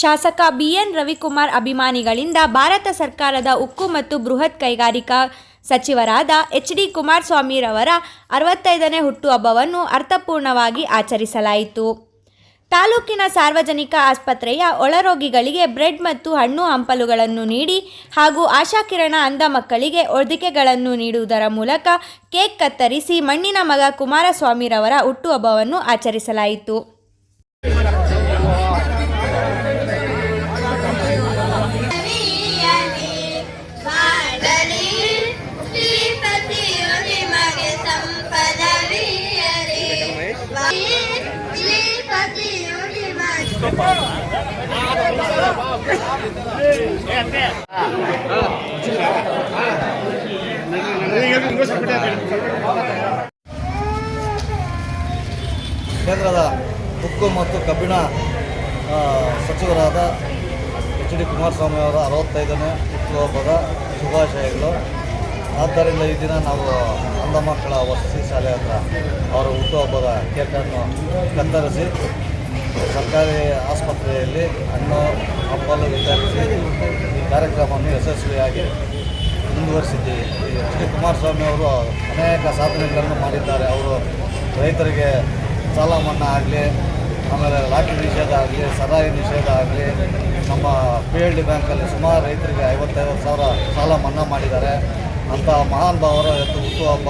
ಶಾಸಕ ಬಿಎನ್ ರವಿಕುಮಾರ್ ಅಭಿಮಾನಿಗಳಿಂದ ಭಾರತ ಸರ್ಕಾರದ ಉಕ್ಕು ಮತ್ತು ಬೃಹತ್ ಕೈಗಾರಿಕಾ ಸಚಿವರಾದ ಎಚ್ ಡಿ ಕುಮಾರಸ್ವಾಮಿರವರ ಅರವತ್ತೈದನೇ ಹುಟ್ಟುಹಬ್ಬವನ್ನು ಅರ್ಥಪೂರ್ಣವಾಗಿ ಆಚರಿಸಲಾಯಿತು. ತಾಲೂಕಿನ ಸಾರ್ವಜನಿಕ ಆಸ್ಪತ್ರೆಯ ಒಳರೋಗಿಗಳಿಗೆ ಬ್ರೆಡ್ ಮತ್ತು ಹಣ್ಣು ಹಂಪಲುಗಳನ್ನು ನೀಡಿ ಹಾಗೂ ಆಶಾಕಿರಣ ಅಂಧ ಮಕ್ಕಳಿಗೆ ಹೊದಿಕೆಗಳನ್ನು ನೀಡುವುದರ ಮೂಲಕ ಕೇಕ್ ಕತ್ತರಿಸಿ ಮಣ್ಣಿನ ಮಗ ಕುಮಾರಸ್ವಾಮಿರವರ ಹುಟ್ಟುಹಬ್ಬವನ್ನು ಆಚರಿಸಲಾಯಿತು. ಕೇಂದ್ರದ ಉಕ್ಕು ಮತ್ತು ಕಬ್ಬಿಣ ಸಚಿವರಾದ ಎಚ್ ಡಿ ಕುಮಾರಸ್ವಾಮಿ ಅವರ ಅರವತ್ತೈದನೇ ಹುಟ್ಟುಹಬ್ಬದ ಶುಭಾಶಯಗಳು. ಆದ್ದರಿಂದ ಈ ದಿನ ನಾವು ಅಂಧ ಮಕ್ಕಳ ವಸತಿ ಶಾಲೆ ಹತ್ರ ಅವರ ಹುಟ್ಟುಹಬ್ಬದ ಕೇಕನ್ನು ಕತ್ತರಿಸಿ ಸರ್ಕಾರಿ ಆಸ್ಪತ್ರೆಯಲ್ಲಿ ಹಣ್ಣು ಹಬ್ಬಲು ವಿತರಿಸಿ ಈ ಕಾರ್ಯಕ್ರಮವನ್ನು ಯಶಸ್ವಿಯಾಗಿ ಮುಂದುವರಿಸಿದ್ದೀವಿ ಎಚ್ ಡಿ ಕುಮಾರಸ್ವಾಮಿ ಅವರು ಅನೇಕ ಸಾಧನೆಗಳನ್ನು ಮಾಡಿದ್ದಾರೆ. ಅವರು ರೈತರಿಗೆ ಸಾಲ ಮನ್ನಾ ಆಗಲಿ, ಆಮೇಲೆ ಲಾಟಿ ನಿಷೇಧ ಆಗಲಿ, ಸರಾಯಿ ನಿಷೇಧ ಆಗಲಿ, ನಮ್ಮ ಪಿ ಎಲ್ ಡಿ ಬ್ಯಾಂಕಲ್ಲಿ ಸುಮಾರು ರೈತರಿಗೆ ಐವತ್ತೈವತ್ತು ಸಾವಿರ ಸಾಲ ಮನ್ನಾ ಮಾಡಿದ್ದಾರೆ. ಅಂತ ಮಹಾನ್ ಭಾವರ ಇವತ್ತು ಹುಟ್ಟುಹಬ್ಬ.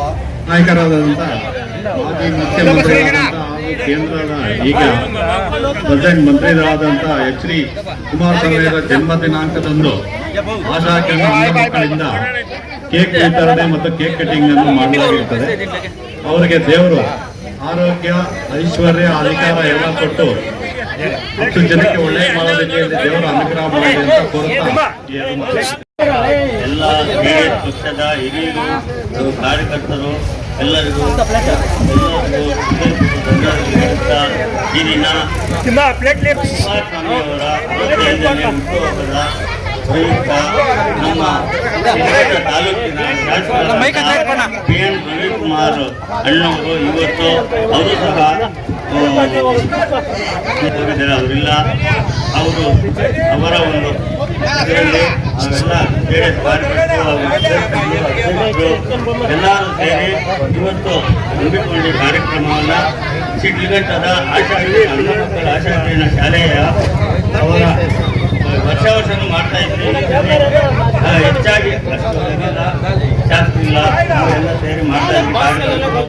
ನಾಯಕರಾದಂಥ ಮಾಜಿ ಮುಖ್ಯಮಂತ್ರಿ ಕೇಂದ್ರದ ಈಗ ಪ್ರೆಸೆಂಟ್ ಮಂತ್ರಿಗಳಾದಂಥ ಎಚ್ ಡಿ ಕುಮಾರಸ್ವಾಮಿಯವರ ಜನ್ಮ ದಿನಾಂಕದಂದು ಆಶಾ ಕೇಂದ್ರ ಮಕ್ಕಳಿಂದ ಕೇಕ್ ವಿತರಣೆ ಮತ್ತು ಕೇಕ್ ಕಟಿಂಗ್ ಅನ್ನು ಮಾಡಲಾಗಿರುತ್ತದೆ ಅವರಿಗೆ ದೇವರು ಆರೋಗ್ಯ ಐಶ್ವರ್ಯ ಅಧಿಕಾರ ಎಲ್ಲ ಕೊಟ್ಟು ಹತ್ತು ಜನಕ್ಕೆ ಒಳ್ಳೆಯ ಮಾಡೋದಕ್ಕೆ ದೇವರ ಅನುಗ್ರಹ ಮಾಡಲಿ ಅಂತ ಕೋರುತ್ತಾ ಈ ಎಲ್ಲ ಪಕ್ಷದ ಹಿರಿಯರು ಕಾರ್ಯಕರ್ತರು ಎಲ್ಲರಿಗೂ ಎಲ್ಲರಿಗೂ ಧನ್ಯವಾದಗಳು ಈ ದಿನ ಕುಮಾರಸ್ವಾಮಿಯವರ ಅರವತ್ತೈದನೇ ಹುಟ್ಟುಹಬ್ಬದ ಪ್ರಯುಕ್ತ ನಮ್ಮ ತಾಲೂಕಿನ ಪಿ ಎನ್ ರವಿಕುಮಾರ್ ಅಣ್ಣವರು ಇವತ್ತು ಅವರು ಸಹ ಹೋಗಿದ್ದಾರೆ ಅವರಿಲ್ಲ. ಅವರು ಅವರ ಒಂದು ಇದರಲ್ಲಿ ಅವೆಲ್ಲ ಬೇರೆ ಎಲ್ಲರೂ ಸೇರಿ ಇವತ್ತು ಹಮ್ಮಿಕೊಂಡ ಕಾರ್ಯಕ್ರಮವನ್ನು ಶಿಡ್ಲಘಟ್ಟದ ಆಶಾ ಅಣ್ಣ ಮಕ್ಕಳ ಶಾಲೆಯ ಅವರ ವರ್ಷ ವರ್ಷನೂ ಮಾಡ್ತಾ ಇದ್ದೀವಿ